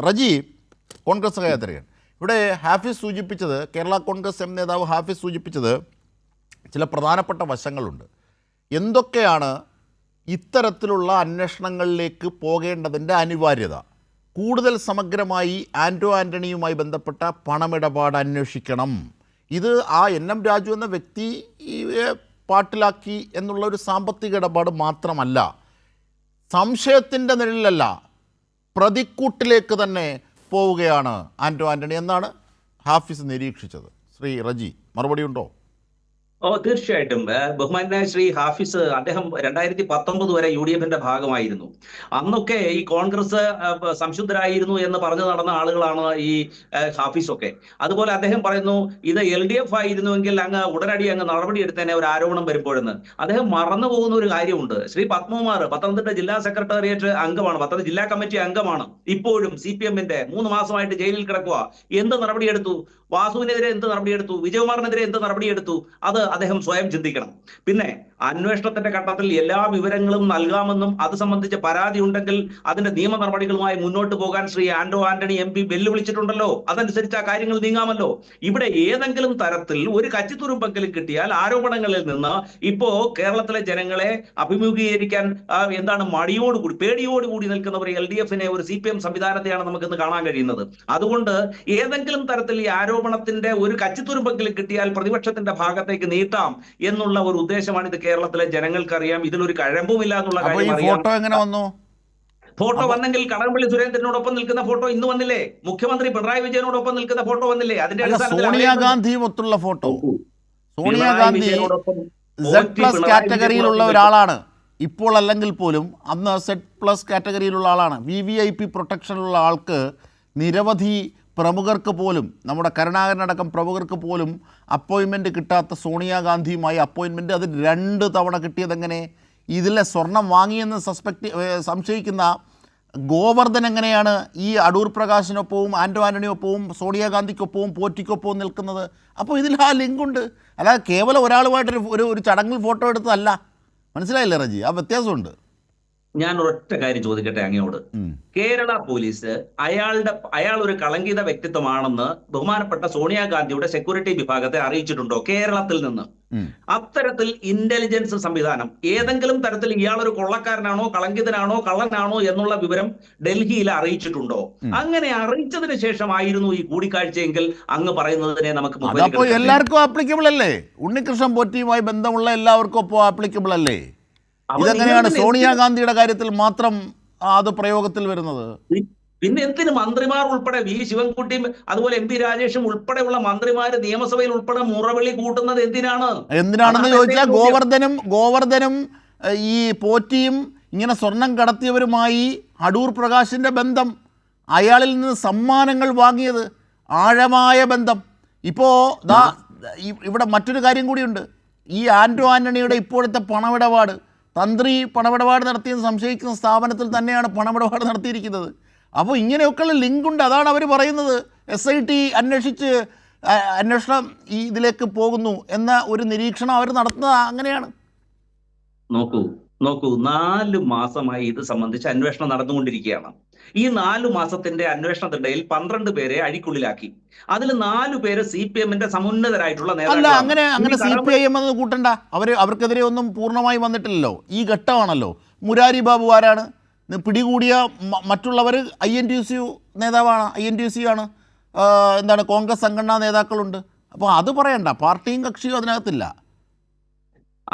റജി കോൺഗ്രസ് സഹയാത്രികൻ. ഇവിടെ ഹാഫിസ് സൂചിപ്പിച്ചത് കേരള കോൺഗ്രസ് എം നേതാവ് ഹാഫിസ് സൂചിപ്പിച്ചത് ചില പ്രധാനപ്പെട്ട വശങ്ങളുണ്ട്. എന്തൊക്കെയാണ് ഇത്തരത്തിലുള്ള അന്വേഷണങ്ങളിലേക്ക് പോകേണ്ടതിന്റെ അനിവാര്യത? കൂടുതൽ സമഗ്രമായി ആന്റോ ആന്റണിയുമായി ബന്ധപ്പെട്ട പണമിടപാട് അന്വേഷിക്കണം. ഇത് ആ എൻ എം രാജു എന്ന വ്യക്തി പാട്ടിലാക്കി എന്നുള്ള ഒരു സാമ്പത്തിക ഇടപാട് മാത്രമല്ല സംശയത്തിന്റെ നിഴലിലല്ല പ്രതിക്കൂട്ടിലേക്ക് തന്നെ പോവുകയാണ് ആന്റോ ആന്റണി എന്നാണ് ഹാഫിസ് നിരീക്ഷിച്ചത്. ശ്രീ റജി മറുപടി ഉണ്ടോ ഓ തീർച്ചയായിട്ടും. ബഹുമാനായ ശ്രീ ഹാഫിസ് അദ്ദേഹം രണ്ടായിരത്തി പത്തൊമ്പത് വരെ യു ഡി എഫിന്റെ ഭാഗമായിരുന്നു. അന്നൊക്കെ ഈ കോൺഗ്രസ് സംശുദ്ധരായിരുന്നു എന്ന് പറഞ്ഞു നടന്ന ആളുകളാണ് ഈ ഹാഫിസ് ഒക്കെ അതുപോലെ അദ്ദേഹം പറയുന്നു ഇത് എൽ ഡി എഫ് ആയിരുന്നുവെങ്കിൽ അങ്ങ് ഉടനടി അങ്ങ് നടപടി എടുത്തതിനെ ഒരു ആരോപണം വരുമ്പോഴെന്ന്. അദ്ദേഹം മറന്നു പോകുന്ന ഒരു കാര്യമുണ്ട്. ശ്രീ പത്മകുമാർ പത്തനംതിട്ട ജില്ലാ സെക്രട്ടേറിയറ്റ് അംഗമാണ് പത്തനംതിട്ട ജില്ലാ കമ്മിറ്റി അംഗമാണ്. ഇപ്പോഴും സി പി എമ്മിന്റെ മൂന്ന് മാസമായിട്ട് ജയിലിൽ കിടക്കുക എന്ത് നടപടിയെടുത്തു? വാസുവിനെതിരെ എന്ത് നടപടിയെടുത്തു? വിജയകുമാറിനെതിരെ എന്ത് നടപടിയെടുത്തു? അത് അദ്ദേഹം സ്വയം ചിന്തിക്കണം. പിന്നെ അന്വേഷണത്തിന്റെ ഘട്ടത്തിൽ എല്ലാ വിവരങ്ങളും നൽകാമെന്നും അത് സംബന്ധിച്ച് പരാതി ഉണ്ടെങ്കിൽ അതിന്റെ നിയമ നടപടികളുമായി മുന്നോട്ട് പോകാൻ ശ്രീ ആന്റോ ആന്റണി എം പി വെല്ലുവിളിച്ചിട്ടുണ്ടല്ലോ. അതനുസരിച്ച് ആ കാര്യങ്ങൾ നീങ്ങാമല്ലോ. ഇവിടെ ഏതെങ്കിലും തരത്തിൽ ഒരു കച്ചിത്തുരുമ്പെങ്കിലും കിട്ടിയാൽ ആരോപണങ്ങളിൽ നിന്ന് ഇപ്പോ കേരളത്തിലെ ജനങ്ങളെ അഭിമുഖീകരിക്കാൻ എന്താണ് മടിയോടുകൂടി പേടിയോടുകൂടി നിൽക്കുന്ന ഒരു എൽ ഡി എഫിനെ ഒരു സി പി എം സംവിധാനത്തെയാണ് നമുക്ക് ഇന്ന് കാണാൻ കഴിയുന്നത്. അതുകൊണ്ട് ഏതെങ്കിലും തരത്തിൽ ഈ ആരോപണത്തിന്റെ ഒരു കച്ചിത്തുരുമ്പെങ്കിലും കിട്ടിയാൽ പ്രതിപക്ഷത്തിന്റെ ഭാഗത്തേക്ക് നീട്ടാം എന്നുള്ള ഒരു ഉദ്ദേശമാണ് ഇത് കേരളത്തിലെ ജനങ്ങൾക്കറിയാം. ഇതിലൊരു കഴമ്പുമില്ല എന്നുള്ള കാര്യം ഫോട്ടോ എങ്ങനെ വന്നു? ഫോട്ടോ വന്നെങ്കിൽ കടകംപള്ളി സുരേന്ദ്രനോടൊപ്പം നിൽക്കുന്ന ഫോട്ടോ ഇന്ന് വന്നില്ലേ? മുഖ്യമന്ത്രി പിണറായി വിജയനോടൊപ്പം നിൽക്കുന്ന ഫോട്ടോ വന്നില്ലേ? അതിന്റെ സോണിയാഗാന്ധി ഒത്തുള്ള ഫോട്ടോ. സോണിയാഗാന്ധി സെഡ് പ്ലസ് കാറ്റഗറിയിലുള്ള ഒരാളാണ്. ഇപ്പോൾ അല്ലെങ്കിൽ പോലും അന്ന് സെറ്റ് പ്ലസ് കാറ്റഗറിയിലുള്ള ആളാണ്. വി വി ഐ പി പ്രൊട്ടക്ഷനുള്ള ആൾക്ക് നിരവധി പ്രമുഖർക്ക് പോലും നമ്മുടെ കരുണാകരനടക്കം പ്രമുഖർക്ക് പോലും അപ്പോയിൻമെന്റ് കിട്ടാത്ത സോണിയാഗാന്ധിയുമായി അപ്പോയിൻമെന്റ് അത് രണ്ട് തവണ കിട്ടിയതെങ്ങനെ? ഇതിലെ സ്വർണം വാങ്ങിയെന്ന് സസ്പെക്ട് സംശയിക്കുന്ന ഗോവർദ്ധൻ എങ്ങനെയാണ് ഈ അടൂർ പ്രകാശിനൊപ്പവും ആൻഡോ ആന്റണിയൊപ്പവും സോണിയാഗാന്ധിക്കൊപ്പവും പോറ്റിക്കൊപ്പവും നിൽക്കുന്നത്? അപ്പോൾ ഇതിൽ ആ ലിങ്കുണ്ട് അല്ലാതെ കേവലം ഒരാളുമായിട്ടൊരു ഒരു ഒരു ചടങ്ങിൽ ഫോട്ടോ എടുത്തതല്ല. മനസ്സിലായില്ലേ റജി? ആ വ്യത്യാസമുണ്ട്. ഞാൻ ഒരൊറ്റ കാര്യം ചോദിക്കട്ടെ അങ്ങയോട്? കേരള പോലീസ് അയാളുടെ അയാൾ ഒരു കളങ്കിത വ്യക്തിത്വമാണെന്ന് ബഹുമാനപ്പെട്ട സോണിയാഗാന്ധിയുടെ സെക്യൂരിറ്റി വിഭാഗത്തെ അറിയിച്ചിട്ടുണ്ടോ കേരളത്തിൽ നിന്ന്? അത്തരത്തിൽ ഇന്റലിജൻസ് സംവിധാനം ഏതെങ്കിലും തരത്തിൽ ഇയാൾ ഒരു കൊള്ളക്കാരനാണോ കളങ്കിതനാണോ കള്ളനാണോ എന്നുള്ള വിവരം ഡൽഹിയിൽ അറിയിച്ചിട്ടുണ്ടോ? അങ്ങനെ അറിയിച്ചതിന് ശേഷമായിരുന്നു ഈ കൂടിക്കാഴ്ചയെങ്കിൽ അങ്ങ് പറയുന്നതിനെ നമുക്ക്. എല്ലാവർക്കും ആപ്ലിക്കബിൾ അല്ലേ? ഉണ്ണികൃഷ്ണൻ പോറ്റിയുമായി ബന്ധമുള്ള എല്ലാവർക്കും ഇപ്പോൾ ആപ്ലിക്കബിൾ അല്ലേ? ഇതെങ്ങനെയാണ് സോണിയാഗാന്ധിയുടെ കാര്യത്തിൽ മാത്രം അത് പ്രയോഗത്തിൽ വരുന്നത്? പിന്നെ എന്തിന് മന്ത്രിമാർ ഉൾപ്പെടെ വി ശിവൻകുട്ടിയും അതുപോലെ എം പി രാജേഷും ഉൾപ്പെടെയുള്ള മന്ത്രിമാർ നിയമസഭയിൽ ഉൾപ്പെടെ മുറവിളി കൂട്ടുന്നത് എന്തിനാണ്? എന്തിനാണെന്ന് ചോദിച്ചാൽ ഗോവർദ്ധനും ഗോവർദ്ധനും ഈ പോറ്റിയും ഇങ്ങനെ സ്വർണം കടത്തിയവരുമായി അടൂർ പ്രകാശിന്റെ ബന്ധം അയാളിൽ നിന്ന് സമ്മാനങ്ങൾ വാങ്ങിയത് ആഴമായ ബന്ധം. ഇപ്പോ ദാ ഇവിടെ മറ്റൊരു കാര്യം കൂടിയുണ്ട്. ഈ ആൻഡ്രോ ആന്റണിയുടെ ഇപ്പോഴത്തെ പണമിടപാട് തന്ത്രി പണമിടപാട് നടത്തിയെന്ന് സംശയിക്കുന്ന സ്ഥാപനത്തിൽ തന്നെയാണ് പണമിടപാട് നടത്തിയിരിക്കുന്നത്. അപ്പോൾ ഇങ്ങനെയൊക്കെയുള്ള ലിങ്കുണ്ട്. അതാണ് അവർ പറയുന്നത്. എസ് ഐ ടി അന്വേഷിച്ച് അന്വേഷണം ഈ ഇതിലേക്ക് പോകുന്നു എന്ന ഒരു നിരീക്ഷണം അവർ നടത്തുന്നത് അങ്ങനെയാണ്. നോക്കൂ. നോക്കൂ നാല് മാസമായി ഇത് സംബന്ധിച്ച് അന്വേഷണം നടന്നുകൊണ്ടിരിക്കുകയാണ്. ഈ നാലു മാസത്തിന്റെ അന്വേഷണത്തിനിടയിൽ പന്ത്രണ്ട് പേരെ അഴിക്കുള്ളിലാക്കി. അതിൽ നാലു പേര് സി പി എമ്മിന്റെ സമുന്നതരായിട്ടുള്ള അല്ല. അങ്ങനെ അങ്ങനെ സി പി ഐ എം കൂട്ടണ്ട. അവർ അവർക്കെതിരെ ഒന്നും പൂർണമായി വന്നിട്ടില്ലല്ലോ. ഈ ഘട്ടമാണല്ലോ. മുരാരി ബാബു ആരാണ്? പിടികൂടിയ മറ്റുള്ളവർ ഐ എൻ ടി സി നേതാവാണ് ഐ എൻ ടി സി ആണ്. എന്താണ് കോൺഗ്രസ് സംഘടനാ നേതാക്കളുണ്ട്. അപ്പോൾ അത് പറയണ്ട. പാർട്ടിയും കക്ഷിയും അതിനകത്തില്ല.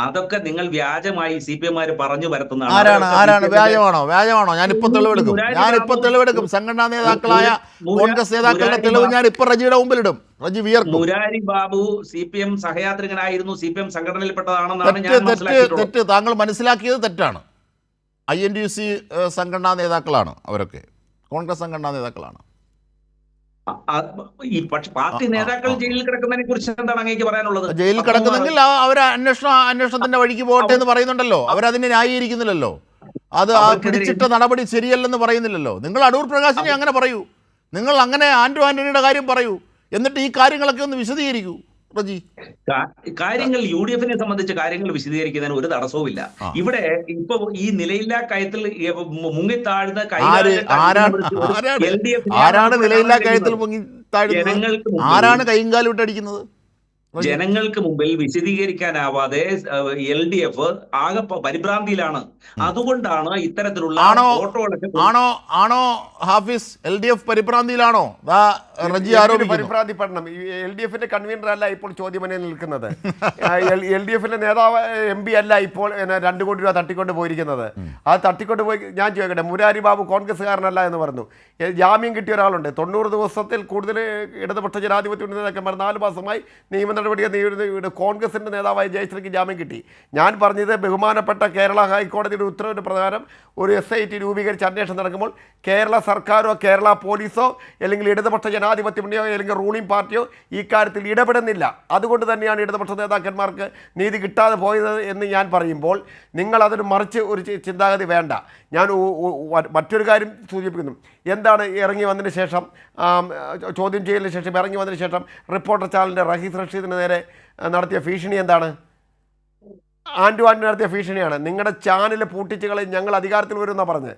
അതൊക്കെ നിങ്ങൾ വ്യാജമായി സി പി എമാര് പറഞ്ഞു വരുത്തുന്നതാണ് ആരാണ്? ആരാണ്? വ്യാജമാണോ? വ്യാജമാണോ? ഞാനിപ്പോ തെളിവെടുക്കും. ഞാൻ ഞാനിപ്പോ തെളിവെടുക്കും. സംഘടനാ നേതാക്കളായ കോൺഗ്രസ് നേതാക്കളുടെ തെളിവ് ഞാൻ ഇപ്പൊ റജിയുടെ മുമ്പിലിടും. Reji വിയർക്കും. Murari Babu C P M സഹയാത്രികനായിരുന്നു. C P M സംഘടനയിൽപ്പെട്ടതാണെന്നാണ് തെറ്റ് ഞാൻ തെറ്റ് മനസ്സിലാക്കിയിട്ടുള്ളത്. തെറ്റ്. താങ്കൾ മനസ്സിലാക്കിയത് തെറ്റാണ്. I N D U C സംഘടനാ നേതാക്കളാണ് അവരൊക്കെ. കോൺഗ്രസ് സംഘടനാ നേതാക്കളാണ്. ഈ പക്ഷെ പാർട്ടി നേതാക്കൾ ജയിലിൽ കിടക്കുന്നതിനെ കുറിച്ച് എന്താണ് അങ്ങേക്ക് പറയാനുള്ളത്? ജയിലിൽ കിടക്കുന്നെങ്കിൽ അവർ അന്വേഷണ അന്വേഷണത്തിന്റെ വഴിക്ക് പോകട്ടെ എന്ന് പറയുന്നുണ്ടല്ലോ. അവരതിനെ ന്യായീകരിക്കുന്നില്ലല്ലോ. അത് ആ പിടിച്ചിട്ട നടപടി ശരിയല്ലെന്ന് പറയുന്നില്ലല്ലോ. നിങ്ങൾ അടൂർ പ്രകാശിനെ അങ്ങനെ പറയൂ. നിങ്ങൾ അങ്ങനെ ആന്റോ ആന്റണിയുടെ കാര്യം പറയൂ. എന്നിട്ട് ഈ കാര്യങ്ങളൊക്കെ ഒന്ന് വിശദീകരിക്കൂ. കാര്യങ്ങൾ യു ഡി എഫിനെ സംബന്ധിച്ച് കാര്യങ്ങൾ വിശദീകരിക്കുന്നതിന് ഒരു തടസ്സവുമില്ല. ഇല്ല ഇവിടെ ഇപ്പൊ ഈ നിലയില്ലാ കയത്തിൽ മുങ്ങിത്താഴ്ന്ന കൈ ആരാണ് കൈകാര്യം എൽ ഡി എഫ് ആരാണ് നിലയില്ലാ കയത്തിൽ ജനങ്ങൾക്ക് ആരാണ് കൈയും കാലും ഇട്ടടിക്കുന്നത്? റജി, ജനങ്ങൾക്ക് മുമ്പിൽ വിശദീകരിക്കാനാവാതെ എൽ ഡി എഫ് ആകെ പരിഭ്രാന്തിയിലാണ്. അതുകൊണ്ടാണ് ഇത്തരത്തിലുള്ള ആണോ? ആണോ? ആണോ ഹാഫിസ്? എൽ ഡി എഫ് പരിഭ്രാന്തിയിലാണോ? ദാ റജി ആരോപിക്കുന്നു. പരിഭ്രാന്തിപ്പെടണം. എൽ ഡി എഫിന്റെ കൺവീനർ അല്ല ഇപ്പോൾ ചോദ്യമനെ നിൽക്കുന്നത്. എൽ ഡി എഫിന്റെ നേതാവ് എം പി അല്ല ഇപ്പോൾ രണ്ടു കോടി രൂപ തട്ടിക്കൊണ്ട് പോയിരിക്കുന്നത്. ആ തട്ടിക്കൊണ്ട് പോയി ഞാൻ ചോദിക്കട്ടെ മുരാരി ബാബു കോൺഗ്രസ്സുകാരനല്ല എന്ന് പറഞ്ഞു. ജാമ്യം കിട്ടിയ ഒരാളുണ്ട്. തൊണ്ണൂറ് ദിവസത്തിൽ കൂടുതൽ ഇടതുപക്ഷ ജനാധിപത്യ നേതാക്കന്മാർ നാല് മാസമായി നിയമ നടപടിയെ നേരിടുന്ന കോൺഗ്രസിന്റെ നേതാവായ ജയശ്രീക്ക് ജാമ്യം കിട്ടി. ഞാൻ പറഞ്ഞത് ബഹുമാനപ്പെട്ട കേരള ഹൈക്കോടതിയുടെ ഉത്തരവിന് പ്രകാരം ഒരു എസ് ഐ ടി രൂപീകരിച്ച് അന്വേഷണം നടക്കുമ്പോൾ കേരള സർക്കാരോ കേരള പോലീസോ അല്ലെങ്കിൽ ഇടതുപക്ഷ ജനാധിപത്യ മുന്നണിയോ അല്ലെങ്കിൽ റൂളിംഗ് പാർട്ടിയോ ഈ കാര്യത്തിൽ ഇടപെടുന്നില്ല. അതുകൊണ്ട് തന്നെയാണ് ഇടതുപക്ഷ നേതാക്കന്മാർക്ക് നീതി കിട്ടാതെ പോയത് എന്ന് ഞാൻ പറയുമ്പോൾ നിങ്ങൾ അതിന് മറിച്ച് ഒരു ചിന്താഗതി വേണ്ട. ഞാൻ മറ്റൊരു കാര്യം സൂചിപ്പിക്കുന്നു. എന്താണ് ഇറങ്ങി വന്നതിന് ശേഷം ചോദ്യം ചെയ്യലിന് ശേഷം ഇറങ്ങി വന്നതിന് ശേഷം റിപ്പോർട്ടർ ചാനലിന്റെ റഹീസ് റഷീദിന് നേരെ നടത്തിയ ഭീഷണി എന്താണ്? ആൻഡു ആൻഡു നടത്തിയ ഭീഷണിയാണ്. നിങ്ങളുടെ ചാനൽ പൂട്ടിച്ച് കളയും ഞങ്ങൾ അധികാരത്തിൽ വരുമെന്നാണ് പറഞ്ഞത്.